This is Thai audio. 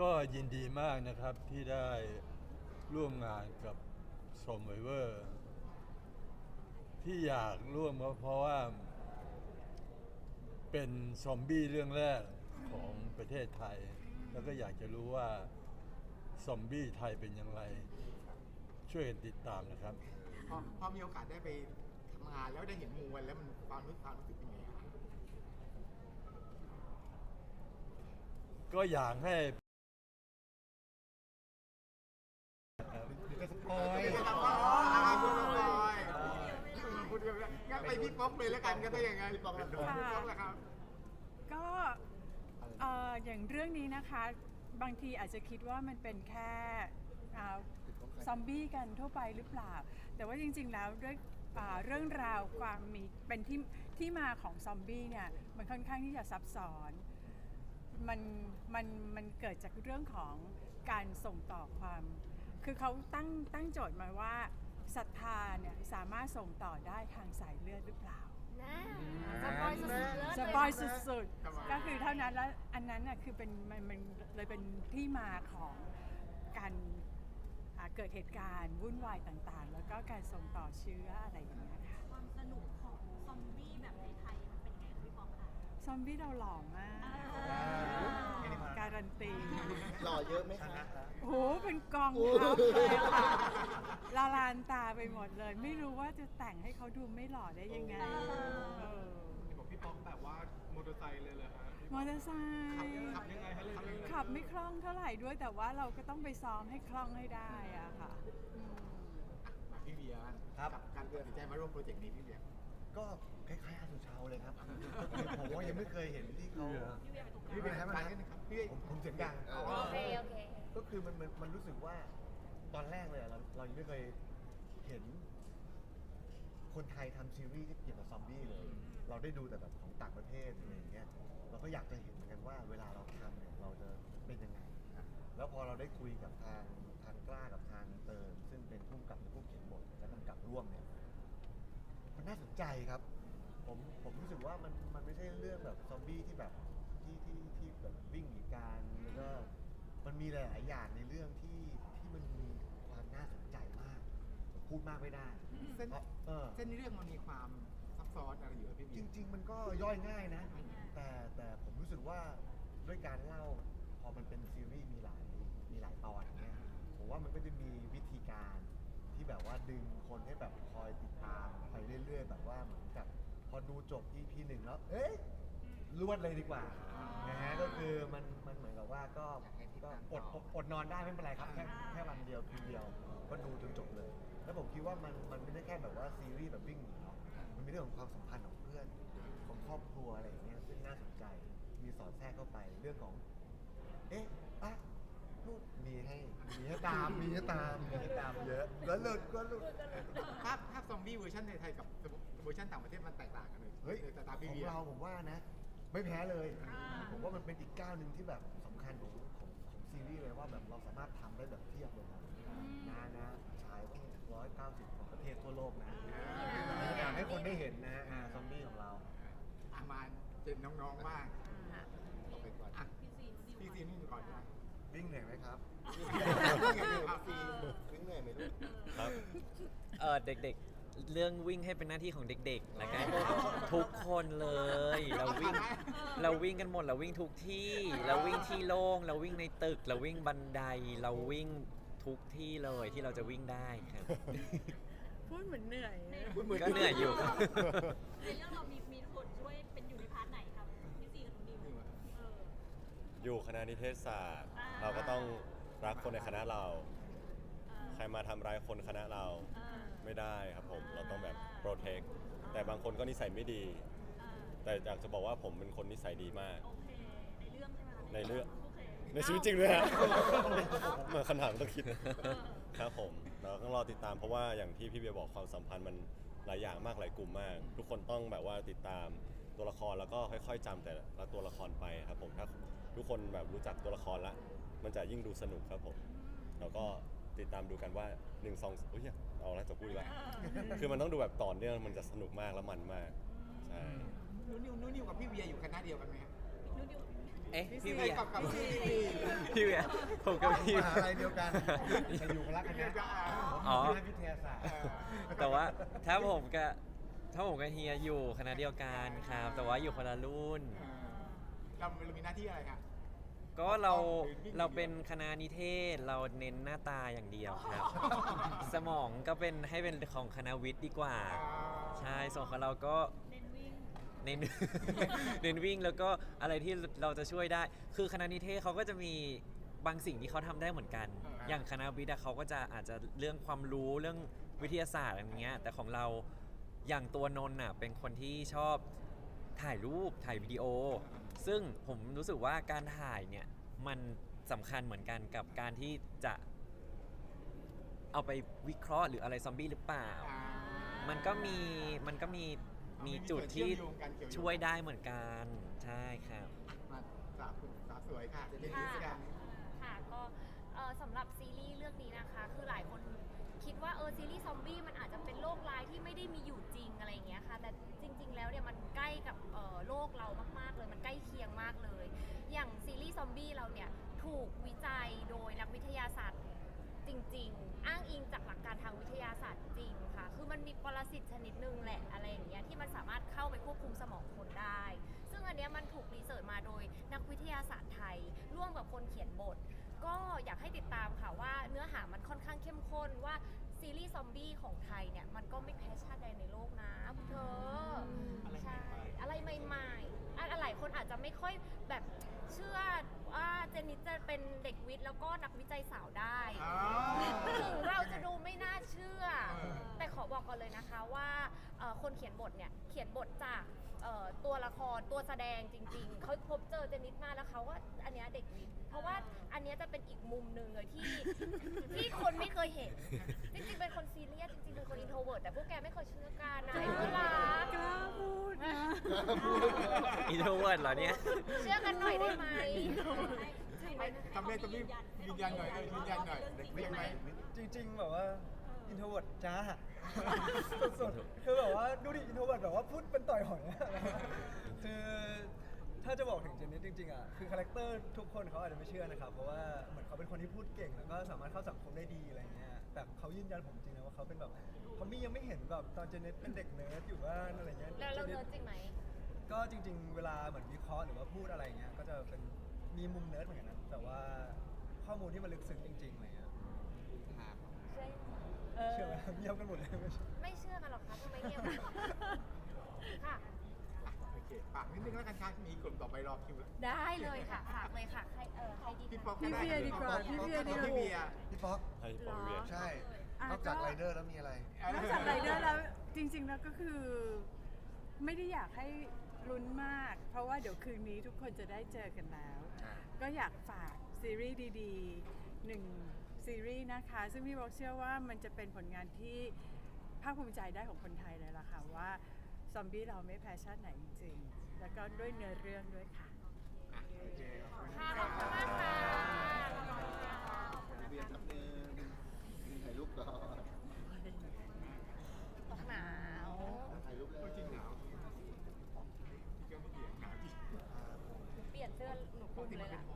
ก็ยินดีมากนะครับที่ได้ร่วมงานกับชมไวเวอร์ ที่อยากร่วมก็เพราะว่า เป็นซอมบี้เรื่องแรกของประเทศไทย แล้วก็อยากจะรู้ว่าซอมบี้ไทยเป็นอย่างไร ช่วยกันติดตามนะครับ พอพอมีโอกาสได้ไปทำงานแล้วได้เห็นมวลแล้วมันความรู้ความรู้สึกเป็นไงครับก็อยากให้ จะสปอยจะสปออะไรพูดสปอยพูดเรื่องงั้นไปพี่ป๊อกเลยแล้วกันก็ได้ยังไงพี่ป๊อกพี่ป๊อกแหละครับ ก็เอ่ออย่างเรื่องนี้นะคะ บางทีอาจจะคิดว่ามันเป็นแค่ซอมบี้กันทั่วไปหรือเปล่า แต่ว่าจริง ๆ แล้วด้วยเรื่องราวความมีเป็นที่ที่มาของซอมบี้เนี่ยมันค่อนข้างที่จะซับซ้อนมันมันมันเกิดจากเรื่องของการส่งต่อความ คือเขาตั้งตั้งโจทย์มาว่าศรัทธาเนี่ยสามารถส่งต่อได้ทางสายเลือดหรือเปล่า นะสปอยสุดๆเลยสปอยสุดครับผมๆก็คือเท่านั้นแล้วอันนั้นน่ะคือเป็นมันมันเลยเป็นที่มาของการอ่าเกิดเหตุการณ์วุ่นวายต่างๆ แล้วก็การส่งต่อเชื้ออะไรอย่างเงี้ยค่ะ ความสนุกของซอมบี้แบบในไทยมันเป็นไงคะพี่ปองคะ ซอมบี้เราหล่อมาก อ่า การันตี หล่อเยอะไหมคะ โอ้โห เป็นกองทัพเลยค่ะละลานตาไปหมดเลย ไม่รู้ว่าจะแต่งให้เขาดูไม่หล่อได้ยังไงเออบอกพี่ป๊อกแบบว่ามอเตอร์ไซค์เลยเหรอฮะมอเตอร์ไซค์ขับยังไงฮะขับยังไงขับไม่คล่องเท่าไหร่ด้วย แต่ว่าเราก็ต้องไปซ้อมให้คล่องให้ได้อะค่ะอืมมาพี่เบียร์ครับกับการตัดสินใจมาร่วมโปรเจกต์นี้พี่เบียร์ก็คล้ายๆอาสุชาวเลยครับ ผมว่ายังไม่เคยเห็นที่เขาพี่เบียร์ให้มาพี่เบียร์ ผมผมเสียงดังโอเคโอเค ก็คือมันมันมันรู้สึกว่าตอนแรกเลยอะเราเรายังไม่เคยเห็น คนไทยทำซีรีส์ที่เกี่ยวกับซอมบี้เลย เราได้ดูแต่แบบของต่างประเทศอะไรอย่างเงี้ยเราก็อยากจะเห็นเหมือนกันว่า เวลาเราทำเนี่ยเราจะเป็นยังไง แล้วพอเราได้คุยกับทางทางกล้ากับทางเติมซึ่งเป็นผู้กำกับและผู้เขียนบทและกำกับร่วมเนี่ย มันน่าสนใจครับ ผมผมรู้สึกว่ามันมันไม่ใช่เรื่องแบบซอมบี้ที่แบบ ที่ที่ที่แบบวิ่งหนีการแล้วก็มันมีหลาย ๆ อย่างในเรื่องที่ที่มันมีความน่าสนใจมากผมพูดมากไม่ได้เส้น เพราะเออ เส้นเรื่องมันมีความซับซ้อนอะไรอยู่อะพี่เบีจยร์ริง ๆ มันก็ย่อยง่ายนะ แต่แต่ผมรู้สึกว่าด้วยการเล่าพอมันเป็นซีรีส์มีหลายมีหลายตอนอย่างเงี้ยผมว่ามันก็จะมีวิธีการที่แบบว่าดึงคนให้แบบคอยติดตามไปเรื่อย ๆ แบบว่าเหมือนกับพอดูจบ EP หนึ่งแล้ว เอ๊ะ รวดเลยดีกว่านะฮะก็คือมันมันเหมือนกับว่าก็ก็อดอดอดนอนได้ไม่เป็นไรครับแค่แค่วันเดียวคืนเดียวก็ดูจนจบเลย แล้วผมคิดว่ามันมันไม่ได้แค่แบบว่าซีรีส์แบบวิ่งหนีเนาะมันมีเรื่องของความสัมพันธ์ของเพื่อนของครอบครัวอะไรอย่างเงี้ยซึ่งน่าสนใจมีสอดแทรกเข้าไปเรื่องของ เอ๊ะอะลูกมีให้มีให้ตามมีให้ตามมีให้ตามเยอะ แล้วหลุดก็หลุด ภาพภาพซอมบี้เวอร์ชันในไทยกับเวอร์ชันต่างประเทศมันแตกต่างกันเลยเฮ้ยในสายตาพี่ของเบียร์ เราผมว่านะ ไม่แพ้เลย ผมว่ามันเป็นอีกก้าวหนึ่งที่แบบสำคัญของของของซีรีส์เลยว่าแบบเราสามารถทำได้แบบเทียบเลยนะนะนะฉายต้องร้อยเก้าสิบของประเทศทั่วโลกนะอยากให้คนได้เห็นนะอ่าซอมบี้ของเรา อามาเจนน้องๆบ้างต่อไปก่อนอะพี่ซีนพี่ซีนี่ก่อนนะวิ่งเหนื่อยไหมครับ วิ่งเหนื่อยไหมลูก ครับ เออเด็กๆ เรื่องวิ่งให้เป็นหน้าที่ของเด็กๆละกันทุกคนเลย เราวิ่งเราวิ่งกันหมดเราวิ่งทุกที่ เราวิ่งที่โล่งเราวิ่งในตึก เราวิ่งบันได เราวิ่งทุกที่เลยที่เราจะวิ่งได้ครับ พูดเหมือนเหนื่อยก็เหนื่อยอยู่ ในเรื่องเรามีมีคนช่วยเป็นอยู่ในพาร์ทไหนครับพี่ซีกับน้องดิวเออ อยู่คณะนิเทศศาสตร์อ่าเราก็ต้องรักคนในคณะเรา เออ ใครมาทำร้ายคนคณะเรา เออ ไม่ได้ครับผมเราต้องแบบโปรเทคแต่บางคนก็นิสัยไม่ดีเออแต่อยากจะบอกว่าผมเป็นคนนิสัยดีมาก โอเค ในเรื่องใช่ไหมคะในเรื่อง โอเคในชีวิตจริงด้วยฮะเหมือนคำถามต้องคิดครับผมเราต้องรอติดตามเพราะว่าอย่างที่พี่เบียร์บอกความสัมพันธ์มันหลายอย่างมากหลายกลุ่มมาก ทุกคนต้องแบบว่าติดตามตัวละครแล้วก็ค่อยๆจำแต่ละตัวละครไปครับผมถ้าทุกคนแบบรู้จักตัวละครละมันจะยิ่งดูสนุกครับผม แล้วก็ ติดตามดูกันว่า1นึ่งสองอุ้ยเอาแล้วจะพูดละคือมันต้องดูแบบต่อเนื่องมันจะสนุกมากและมันมากใช่นูนิวนูนิวกับพี่เบียร์อยู่คณะเดียวกันไหมครับนู่นดิวเอ๊ะพี่พี่ซีเวียกับกับพี่พี่เวียผมกับพี่มหาลัยเดียวกันแต่อยู่คนละคณะอ๋อผมอยู่คณะวิทยาศาสตร์แต่ว่าถ้าผมกับถ้าผมกับเฮียอยู่คณะเดียวกันครับแต่ว่าอยู่คนละรุ่นเราเรามีหน้าที่อะไรครับ ก็เราหรือวิ่งเราเป็นคณะนิเทศเราเน้นหน้าตาอย่างเดียวครับ สมองก็เป็นให้เป็นของคณะวิทย์ดีกว่า ใช่ส่วนของเราก็เน้นวิ่งเน้นเน้นวิ่งแล้วก็อะไรที่เราจะช่วยได้ คือคณะนิเทศเขาก็จะมีบางสิ่งที่เขาทำได้เหมือนกันอ่าอย่างคณะวิทย์อะเขาก็จะอาจจะเรื่องความรู้เรื่องวิทยาศาสตร์อะไรอย่างเงี้ย แต่ของเราอย่างตัวนนท์น่ะเป็นคนที่ชอบถ่ายรูปถ่ายวิดีโอ ซึ่งผมรู้สึกว่าการถ่ายเนี่ยมันสำคัญเหมือนกันกับการที่จะเอาไปวิเคราะห์หรืออะไรซอมบี้หรือเปล่า มันก็มีมันก็มีมีจุดที่ช่วยได้เหมือนกันใช่ครับ มาสาวคุณสาวสวยค่ะเจนนี่ค่ะสิค่ะ ค่ะก็เอ่อสำหรับซีรีส์เรื่องนี้นะคะ คือหลาย คิดว่าเออซีรีส์ซอมบี้มันอาจจะเป็นโรคร้ายที่ไม่ได้มีอยู่จริงอะไรอย่างเงี้ยค่ะ แต่จริง ๆ แล้วเนี่ยมันใกล้กับเออโลกเรามากๆเลยมันใกล้เคียงมากเลย อย่างซีรีส์ซอมบี้เราเนี่ยถูกวิจัยโดยนักวิทยาศาสตร์จริง ๆ อ้างอิงจากหลักการทางวิทยาศาสตร์จริงค่ะ คือมันมีปรสิตชนิดหนึ่งแหละอะไรอย่างเงี้ยที่มันสามารถเข้าไปควบคุมสมองคนได้ ซึ่งอันเนี้ยมันถูกรีเสิร์ชมาโดยนักวิทยาศาสตร์ไทย ร่วมกับคนเขียนบท ก็อยากให้ติดตามค่ะว่าเนื้อหามันค่อนข้างเข้มข้นว่า ซีรีส์ซอมบี้ของไทยเนี่ย มันก็ไม่แพ้ชาติใดในโลกนะคุณเธออใช่อะไรใหม่ๆอะหลายคนอาจจะไม่ค่อยแบบเชื่อว่าเจนนิสจะเป็นเด็กวิทย์แล้วก็นักวิจัยสาวได้อ๋อ ถึงเราจะดูไม่น่าเชื่อเออแต่ขอบอกก่อนเลยนะคะว่าเอ่อคนเขียนบทเนี่ย เขียนบทจากเอ่อ ตัวละครตัวแสดงจริง ๆ เขาพบเจอเจนิสมาแล้วเขาว่าอันเนี้ยเด็กวิทย์เพราะว่าอันเนี้ยจะเป็นอีกมุมหนึ่งเลยที่ ที่คนไม่เคยเห็น จริงๆเป็นคนซีเรียสจริงๆเป็นคนอินโทรเวิร์ดแต่พวกแกไม่เคยเชื่อกันนะไอ้เวลากล้าพูดนะอินโทรเวิร์ดเหรอเนี่ย เชื่อกันหน่อยได้ไหมใช่ไหมทำเล่นทำนี่ยืนยันหน่อยเออยืนยันหน่อยเด็กไม่ไหม จริงๆแบบว่าอินโทรเวิร์ดจ้า สุดๆคือแบบว่าดูดิอินโทรเวิร์ดแบบว่าพูดเป็นต่อยหอยอะคือถ้าจะบอกถึงเจนนี่จริงๆอะคือคาแรคเตอร์ทุกคนเขาอาจจะไม่เชื่อนะครับ เพราะว่าเหมือนเขาเป็นคนที่พูดเก่งแล้วก็สามารถเข้าสังคมได้ดีอะไรเงี้ยแต่เขายืนยันผมจริงนะว่าเขาเป็นแบบเขามียังไม่เห็นแบบตอนเจนนี่เป็นเด็กเนิร์ดอยู่บ้านอะไรเงี้ยแล้วเราจเนินร์ดจริงไหมก็จริง ๆ เวลาเหมือนวิเคราะห์หรือว่าพูดอะไรเงี้ยก็จะเป็นมีมุมเนิร์ดเหมือนกันนะแต่ว่าข้อมูลที่มันลึกซึ้งจริงๆอะไรเงี้ยเชื่อ เชื่อไหมเงียบกันหมดเลยไม่เชื่อไม่เชื่อกันหรอกคะทำไมเงียบกันค่ะ โอเคฝากนิดนึงแล้วกันค่ะมีกลุ่มต่อไปรอคิวแล้วได้เลยค่ะฝากเลยค่ะใครเออใครดีพี่คะป๊อกพี่เวียดีกว่าพี่เวียดีกว่า พี่เวียพี่ป๊อกให้ปอเวีย ใช่อะนอกจากก็ ไรเดอร์แล้วมีอะไร นอกจากไรเดอร์แล้วจริงๆแล้วก็คือ ไม่ได้อยากให้ลุ้นมาก เพราะว่าเดี๋ยวคืนนี้ทุกคนจะได้เจอกันแล้ว ก็อยากฝากซีรีส์ดีๆหนึ่ง ซีรีส์นะคะ ซึ่งพี่บอกเชื่อว่ามันจะเป็นผลงานที่ภาคภูมิใจได้ของคนไทยเลยล่ะค่ะ ว่าซอมบี้เราไม่แพ้ชาติไหนจริงๆ แล้วก็ด้วยเนื้อเรื่องด้วยค่ะ โอเคขอบคุณมากค่ะเบียร์ทับเนื้อถ่ายรูปก่อนหนาวถ่ายรูปเลยจริงหนาวเปลี่ยนเสื้อหนุ่มเลยล่ะ